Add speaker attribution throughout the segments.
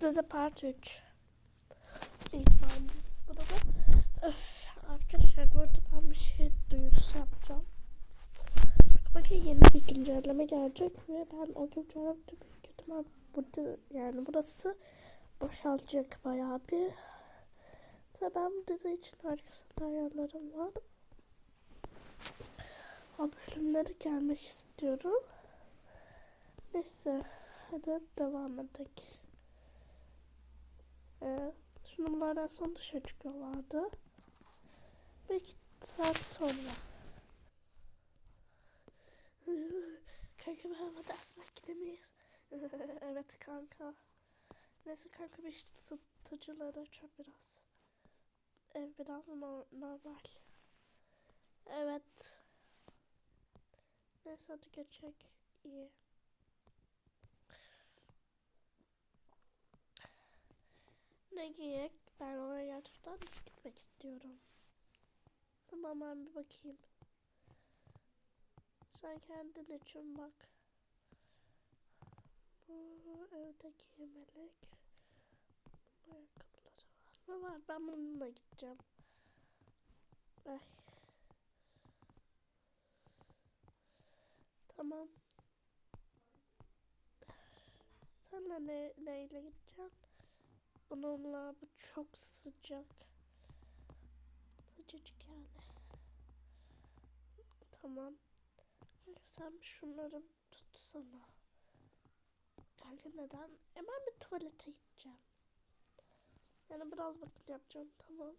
Speaker 1: Dizi Part 3 İtibariyle burada Öf, Arkadaşlar bu arada ben bir şey duyurusu yapacağım. Bakın yeni bir güncelleme gelecek ve ben o güncellemede büyük ihtimal burada yani burası boşalacak bayağı bir. Ve ben bu dizi için harika senaryolarım var. O bölümlere gelmek istiyorum. Neyse hadi devam edelim. Ee, sunumlardan sonra dışarı çıkıyorlardı. Bir iki saat sonra. kanka merhaba dersine gidemeyiz. evet kanka. Neyse kanka bir işte satıcıları açıyor biraz. Ev biraz no normal. Evet. Neyse hadi geçecek. İyi. Ne giyek? Ben oraya gerçekten gitmek istiyorum. Tamam ben bir bakayım. Sen kendin için bak. Bu evde giymelik. Ayakkabıları var mı? Var. Ben bununla gideceğim. Ay. Tamam. Senle ne, neyle gideceksin? Bununla bu çok sıcak. Sıcacık yani. Tamam. Sen şunları tutsana. Kanka neden? Hemen bir tuvalete gideceğim. Yani biraz bakım yapacağım tamam.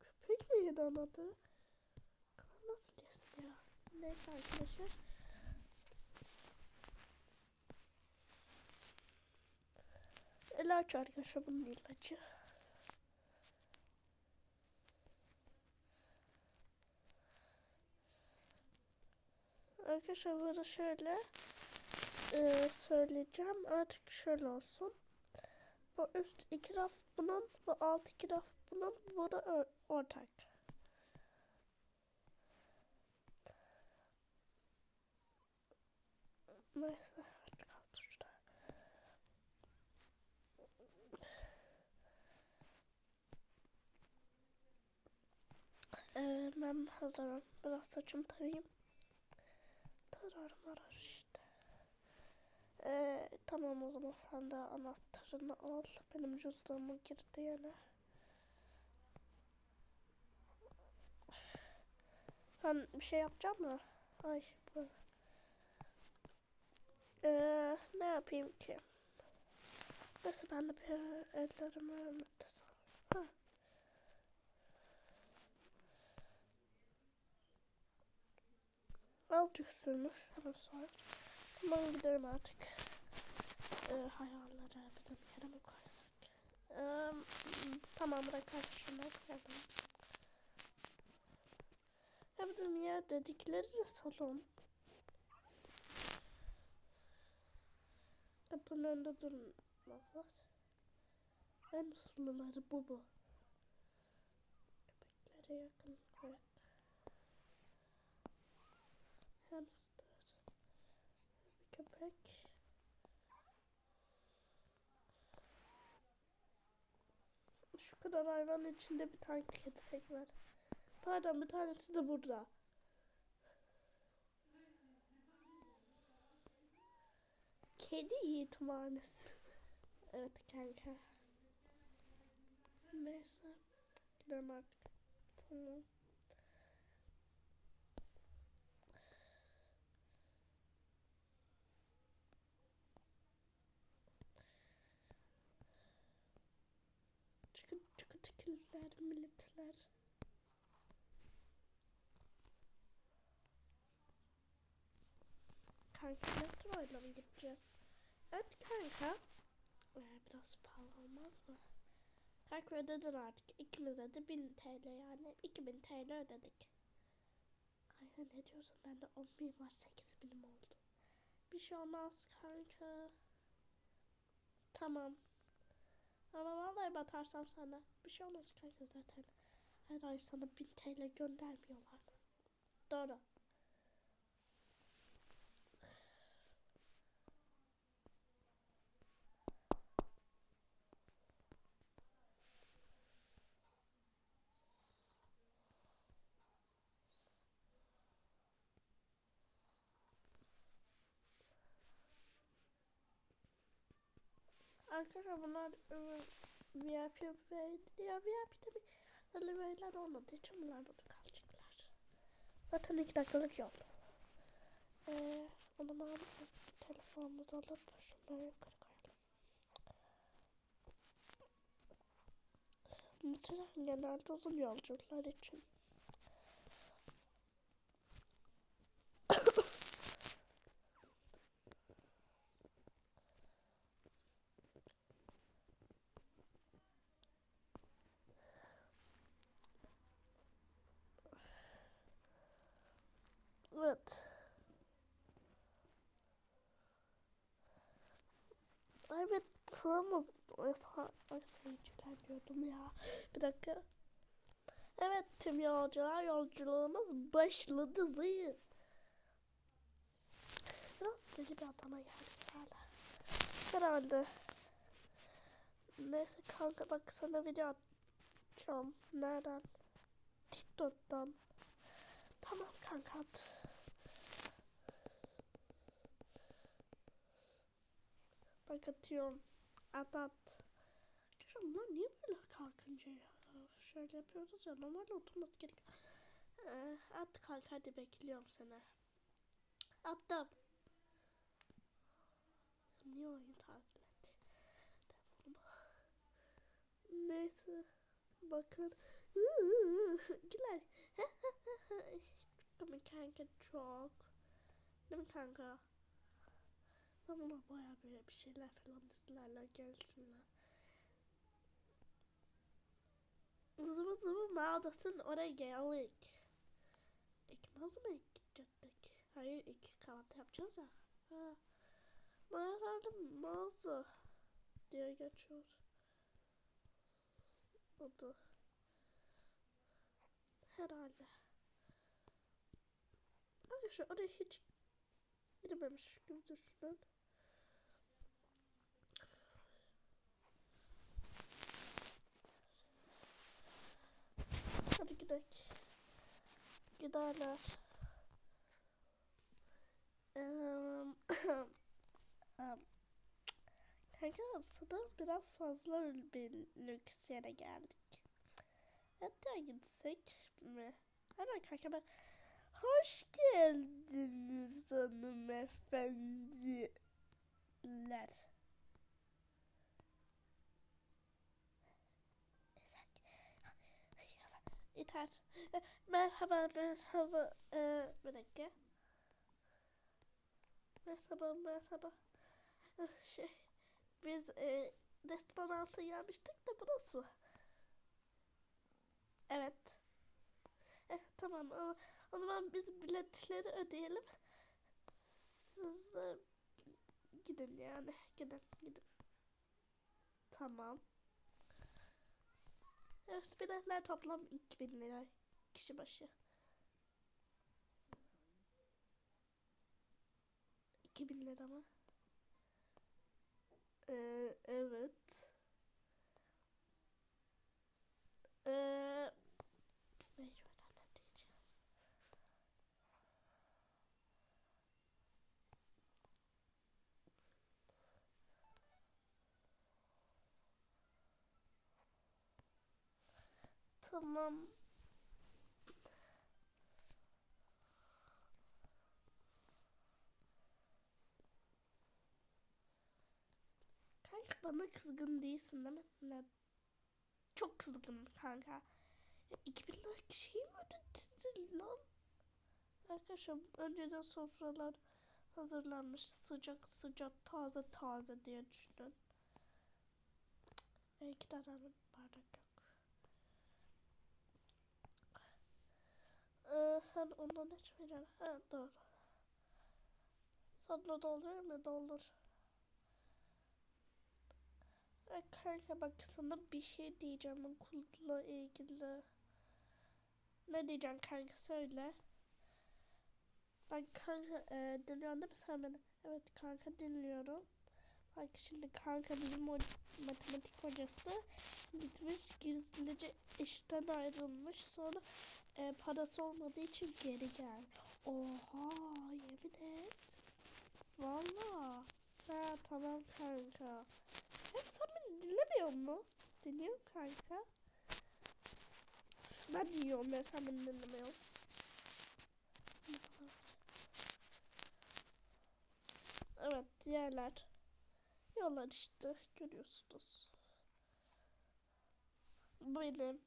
Speaker 1: Köpek mi yedi anadı? Nasıl yesin ya? Neyse arkadaşlar. İlaç arkadaşlar bunun ilacı. Arkadaşlar burada şöyle e, söyleyeceğim. Artık şöyle olsun. Bu üst iki raf bunun, bu alt iki raf bunun, bu da ortak. Neyse. Ee, ben hazırım. Biraz saçımı tarayayım. Tararım arar işte. Ee, tamam o zaman sen de anahtarını al. Benim cüzdanıma girdi yine. Sen bir şey yapacak mı? Ay bu. Ee, ne yapayım ki? Neyse ben de bir ellerimi örmekte Ha. Azıcık sürmüş. Hemen sonra. Tamam gidelim artık. Ee, hayallere bizim yere mi koysak? Ee, tamam bırak şuna koyalım. Ya bizim yer dedikleri de salon. Kapının önünde durmazlar. En usluları bu bu. Köpeklere yakın Hamster. Bir köpek. Şu kadar hayvanın içinde bir tane kedi tek var. Pardon bir tanesi de burada. Kedi yetimhanesi. evet kanka. Neyse. Gidelim artık. Tamam. Çıkın çıkın çıkınlar milletler. Kanka metroyla mı gideceğiz? Evet kanka. Ee, biraz pahalı olmaz mı? Kanka ödedin artık. İkimize de 1000 TL yani. 2000 TL ödedik. Ay ne diyorsun? Bende 10 bin var 8 binim oldu. Bir şey olmaz kanka. Tamam. Ama vallahi batarsam sana. Bir şey olmaz kanka zaten. Her ay sana 1000 TL göndermiyorlar. Doğru. Arkadaşlar bunlar ıı, VIP ve ya VIP tabi delivery'ler olmadığı için bunlar burada kalacaklar. Zaten iki dakikalık yol. Ee, o zaman telefonumuzu alıp şunları yukarı koyalım. Muhtemelen genelde uzun yolculuklar için. Evet. Evet tamam. Ay seyirciler diyordum ya. Bir dakika. Evet tüm yolcular yolculuğumuz başladı zıyır. Biraz deli bir adama geldik hala. Herhalde. Neyse kanka bak sana video atacağım. Nereden? TikTok'tan. Tamam kanka at. Bak atıyorum. At at. Arkadaşlar bunlar niye böyle kalkınca ya? Şöyle yapıyoruz ya normalde oturması gerek. Ee, at kanka hadi bekliyorum seni. Attım. Niye oyun tatileti? Telefonum. Neyse. Bakın. Güler. Kanka çok? Değil mi kanka? Buna baya böyle bir şeyler falan izlerler gelsinler. Zıvı zıvı mağdasın oraya geldik. İkimiz mi gidecektik? Hayır iki kahvaltı yapacağız ya. Ha. Herhalde mağaza diye geçiyor. Adı. Herhalde. Arkadaşlar oraya hiç gidememiş gibi düşünün. Hadi gidelim. Eee, Kanka sanırım biraz fazla lüks yere geldik. Hatta gitsek mi? Hadi kanka ben... Hoş geldiniz hanımefendiler. Yeter. Merhaba, merhaba. Ee, bir dakika. Merhaba, merhaba. Şey, biz e, restoranta gelmiştik de burası mı? Evet. Eh, tamam. O, o zaman biz biletleri ödeyelim. Siz de gidin yani. Gidin, gidin. Tamam. Evet, biletler toplam 2000 lira kişi başı. 2000 lira mı? Ee, evet. Ee, Tamam. Kanka bana kızgın değilsin değil mi? Ne? Çok kızgınım kanka. Ya 2000 lira şey mi ödedin lan? Arkadaşlar önceden sofralar hazırlanmış sıcak sıcak taze taze diye düşünün. E, iki tane bardak Ee, sen ondan içmeyeceksin. Ha doğru. Sonra doldurur mu? Doldur. E, kanka bak sana bir şey diyeceğim okulla ilgili. Ne diyeceksin kanka söyle. Ben kanka e, dinliyorsun değil mi sen beni? Evet kanka dinliyorum. Bak şimdi kanka bizim o matematik hocası gitmiş gizlice işten ayrılmış sonra e, parası olmadığı için geri gel. Oha yemin et. Valla. Ha tamam kanka. Kanka sen beni dinlemiyor mu? Dinliyor kanka. Ben dinliyorum ya sen beni dinlemiyorsun. Evet diğerler. Yollar işte görüyorsunuz. Benim.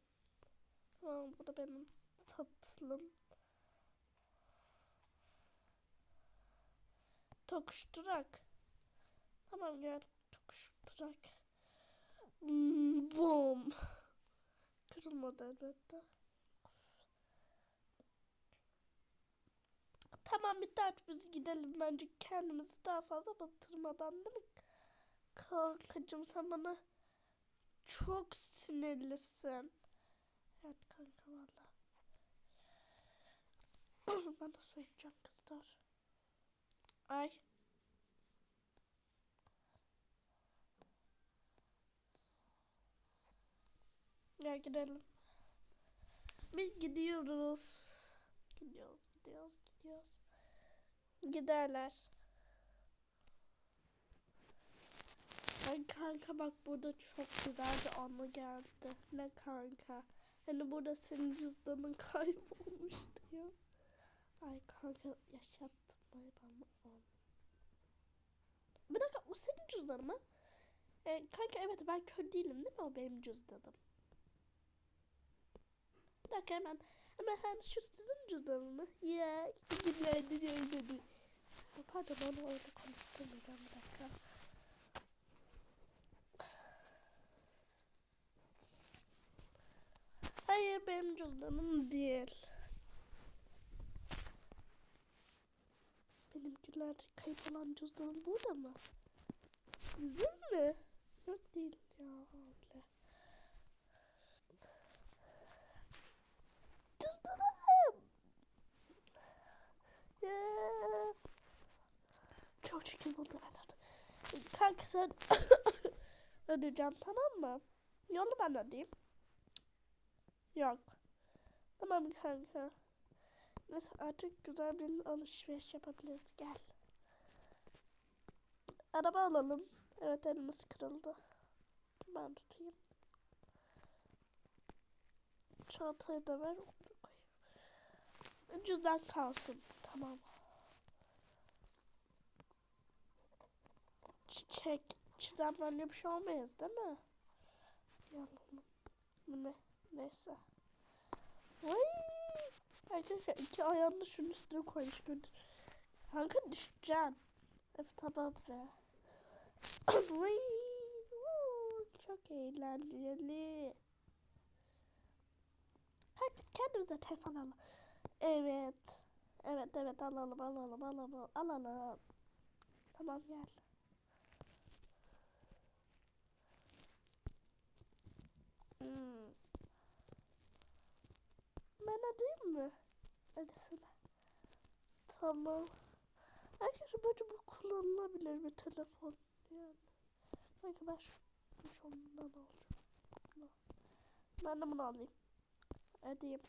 Speaker 1: Tamam bu da benim tatlım. Tokuşturak. Tamam gel tokuşturak. Hmm, Bom. Kırılmadı elbette. Tamam artık biz gidelim bence kendimizi daha fazla batırmadan değil mi? Kankacım sen bana çok sinirlisin. Evet kanka valla. ben de söyleyeceğim kızlar. Ay. Gel gidelim. Biz gidiyoruz. Gidiyoruz, gidiyoruz, gidiyoruz. Giderler. Ay kanka bak burada çok güzel bir anı geldi. Ne kanka? Hani burada senin cüzdanın kaybolmuştu ya. Ay kanka yaşattım ay bana an. Bir dakika bu senin cüzdanın mı? E, kanka evet ben kör değilim değil mi o benim cüzdanım? Bir dakika hemen hemen hemen şu sizin cüzdanın mı? Ya işte günlerdir öyle Pardon onu orada konuşturmayacağım bir dakika. Hayır benim cüzdanım değil. Benim günlerde kayıp olan cüzdanım burada mı? Sizin mi? Yok değil ya öyle. Cüzdanım! Yes. Çok çirkin oldu evet. Kanka sen ödeyeceğim tamam mı? Yolu ben ödeyeyim. Yok. Tamam kanka. Neyse artık güzel bir alışveriş yapabiliriz. Gel. Araba alalım. Evet elimiz kırıldı. Ben tutayım. Çantayı da ver. Cüzdan kalsın. Tamam. Çiçek. Çiğdem böyle bir şey olmayız değil mi? Yalan. Ne? Neyse. Vay! Arkadaşlar iki ayağını şunun üstüne koymuş gördüm. Kanka düşeceğim. Evet tamam be. Vay! Çok eğlenceli. Hadi kendimize telefon alalım. Evet. Evet evet alalım alalım alalım alalım. Tamam gel. Hmm. Ben mi? Ödesene. Tamam. Arkadaşlar bence bu kullanılabilir bir telefon. Yani. Belki ben şu, şu ondan alacağım. Ben de bunu alayım. Ödeyeyim.